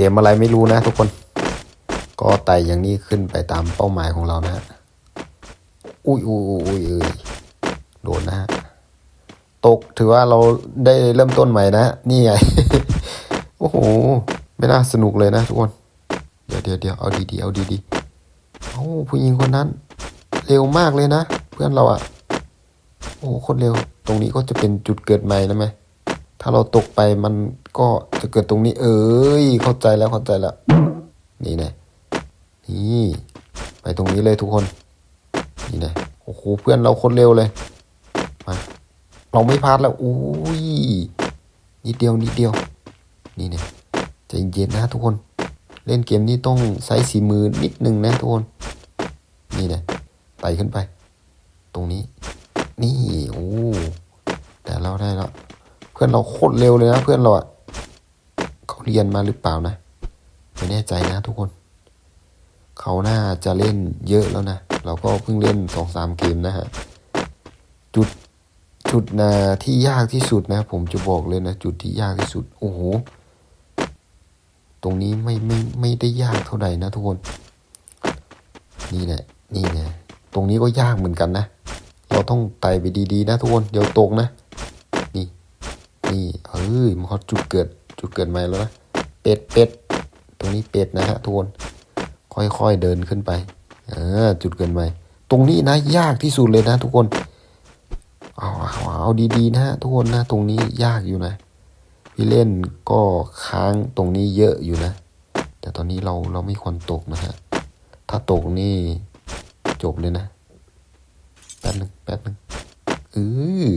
เกมอะไรไม่รู้นะทุกคน ก็ไต่อย่างนี้ขึ้นไปตามเป้าหมายของเรานะ อุ้ยอุ้ยอุ้ยอุ้ยโดนนะ ตกถือว่าเราได้เริ่มต้นใหม่นะ นี่ไง โอ้โห ไม่น่าสนุกเลยนะทุกคน เดี๋ยวเดี๋ยวเดี๋ยวเอาดีๆเอาดีๆเอาผู้หญิงคนนั้น เร็วมากเลยนะ เพื่อนเราอะโอ้โคตรเร็ว ตรงนี้ก็จะเป็นจุดเกิดใหม่นะไหม ถ้าเราตกไปมันก็จะเกิดตรงนี้ เอ้ย เข้าใจแล้วเข้าใจแล้ว นี่น่นี่ไปตรงนี้เลยทุกคน นี่นะโอ้โหเพื่อนเราคนเร็วเลยมาเราไม่พลาดแล้วอุ้ยนิดเดียวนิดเดียว นี่นี่ยใจเย็นนะทุกคน เล่นเกมนี้ต้องใช้สีมือนิดหนึ่งนะทุกคน นี่นี่ยไต่ขึ้นไป ตรงนี้ นี่โอ้แต่เราได้แล้ว เพื่อนเราโคตรเร็วเลยนะเพื่อนเราอะเขาเรียนมาหรือเปล่านะไม่แน่ใจนะทุกคน เขาน่าจะเล่นเยอะแล้วนะ เราก็เพิ่งเล่นสองสามเกมนะฮะ จุดจุดนะที่ยากที่สุดนะ ผมจะบอกเลยนะ จุดที่ยากที่สุด โอ้โห ตรงนี้ไม่ไม่ไม่ได้ยากเท่าไหร่นะทุกคน นี่แหละ นี่ไงตรงนี้ก็ยากเหมือนกันนะ เราต้องไต่ไปดีๆ นะทุกคน เดี๋ยวตกนะ นี่เอ้ยมันเขาจุดเกิดจุดเกิดใหม่แล้วนะเป็ดเป็ดตรงนี้เป็ดนะฮะทุกคน ค่อยๆเดินขึ้นไปเออจุดเกินไปตรงนี้นะยากที่สุดเลยนะ ทุกคนเอาเอาเอาดีๆนะฮะทุกคนนะ ตรงนี้ยากอยู่นะพี่เล่นก็ค้างตรงนี้เยอะอยู่นะ แต่ตอนนี้เราเราไม่ควรตกนะฮะถ้าตกนี่จบเลยนะแป๊บหนึ่งแป๊บหนึ่งเอ้ย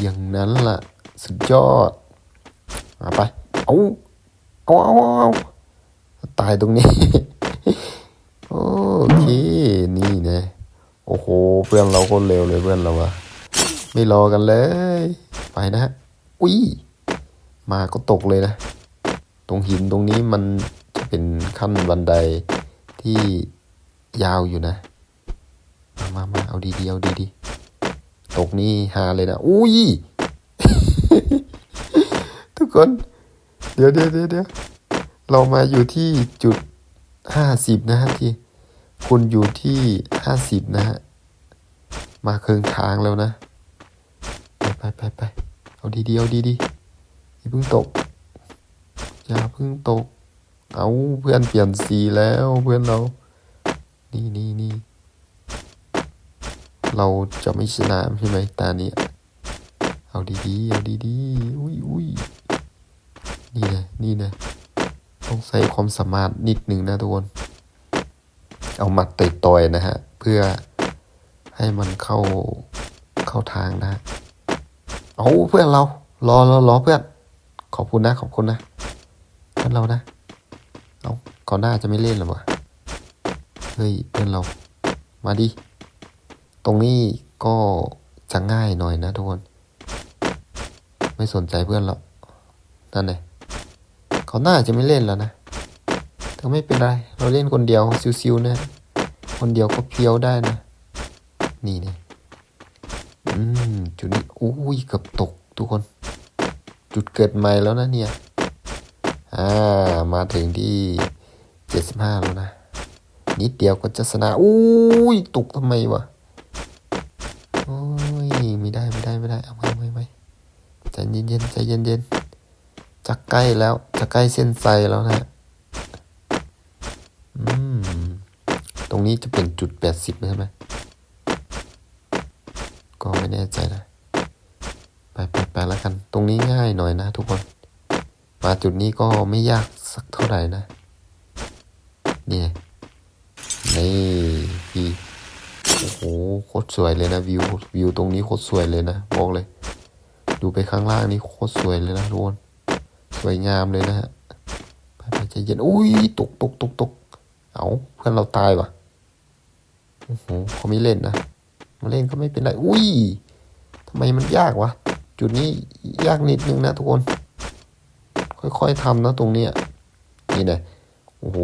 อย่างนั้นล่ะ สุดยอดมาไป เอาเอาเอาเอาตายตรงนี้ โอเค นี่นะโอ้โห เพื่อนเราคนเร็วเลยเพื่อนเราอะไม่รอกันเลย ไปนะฮะ อุ้ย มาก็ตกเลยนะ ตรงหินตรงนี้มันจะเป็นขั้นบันไดที่ยาวอยู่นะ มามามาเอาดีๆเอาดีๆตกนี่ฮาเลยนะ อุ้ย ทุกคนเดี๋ยวเดี๋ยวเดี๋ยวเดี๋ยวเรามาอยู่ที่จุดห้าสิบนะฮะที่คุณอยู่ที่ห้าสิบนะฮะ มาเครึ่งทางแล้วนะ ไปไปไปไปเอาดีๆเอาดีๆอย่าเพิ่งตก อย่าเพิ่งตก เอาเพื่อนเปลี่ยนสีแล้วเพื่อนเรา นี่นี่นี่เราจะไม่ชนะใช่ไหมตานี้ เอาดีๆ เอาดีๆ อุ้ยอุ้ยนี่นะ นี่นะ ต้องใส่ความสามารถนิดหนึ่งนะทุกคน เอาหมาต่อยๆนะฮะ เพื่อให้มันเข้าเข้าทางนะ เอาเพื่อนเรา รอรอรอเพื่อน ขอบคุณนะ ขอบคุณนะ เพื่อนเรานะ เอาก่อนหน้าจะไม่เล่นหรอวะ เฮ้ย เพื่อนเรา มาดิ ตรงนี้ก็จะง่ายหน่อยนะทุกคน ไม่สนใจเพื่อนหรอกนั่นไงเขาน่าจะไม่เล่นแล้วนะแต่ไม่เป็นไร เราเล่นคนเดียวซิวๆนะ คนเดียวก็เพียวได้นะ นี่นี่อืมจุดนี้อุ้ยเกือบตกทุกคน จุดเกิดใหม่แล้วนะเนี่ยอ่ามาถึงที่เจ็ดสิบห้าแล้วนะ นิดเดียวก็จะชนะอุ้ยตกทำไมวะ เย็นๆใจเย็นเย็นๆจะใกล้แล้วจะใกล้เส้นใจแล้วนะอืมตรงนี้จะเป็นจุดแปดสิบใช่ไหมก็ไม่แน่ใจนะไปไปไปแล้วกัน ตรงนี้ง่ายหน่อยนะทุกคน มาจุดนี้ก็ไม่ยากสักเท่าไหร่นะนี่นี่พี่โอ้โหโคตรสวยเลยนะวิววิวตรงนี้โคตรสวยเลยนะบอกเลย ดูไปข้างล่างนี่โคตรสวยเลยนะทุกคนสวยงามเลยนะฮะไปใจเย็นอุ้ยตกตกตกตกเอาเพื่อนเราตายวะโอ้โหเขาไม่เล่นนะมาเล่นก็ไม่เป็นไรอุ้ยทำไมมันยากวะจุดนี้ยากนิดนึงนะทุกคน ค่อยๆทำนะตรงเนี้ยนี่นะโอ้โห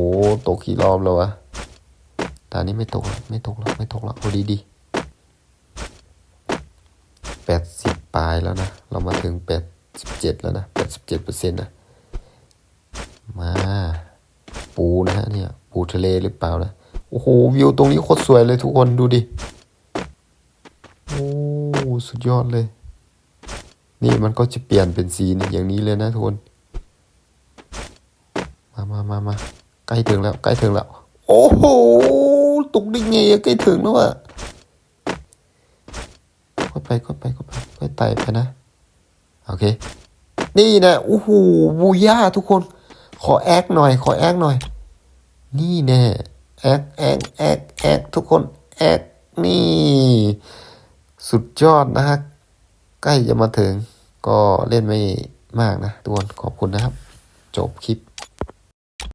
ตกกี่รอบแล้ววะตอนนี้ไม่ตกไม่ตกหรอกไม่ตกหรอกเอาดีดีแปดสิบ ปลายแล้วนะ เรามาถึงแปดสิบเจ็ดแล้วนะแปดสิบเปอร์เซ็นต์นะ มาปูนะฮะเนี่ย ปูทะเลหรือเปล่านะ โอ้โห วิวตรงนี้โคตรสวยเลยทุกคนดูดิ โอ้ สุดยอดเลย นี่มันก็จะเปลี่ยนเป็นสีอย่างนี้เลยนะทุกคน มามามามาใกล้ถึงแล้วใกล้ถึงแล้ว โอ้โหตกได้ไงใกล้ถึงแล้วอะค่อยไปค่อยไปค่อยไป ค่อยไต่ไปนะ โอเค นี่นะโอ้โหบูย่าทุกคน ขอแอคหน่อย ขอแอคหน่อย นี่แน่แอคแอคแอคแอคทุกคนแอคนี่ สุดยอดนะฮะ ใกล้จะมาถึง ก็เล่นไม่มากนะทุกคนขอบคุณนะครับ จบคลิป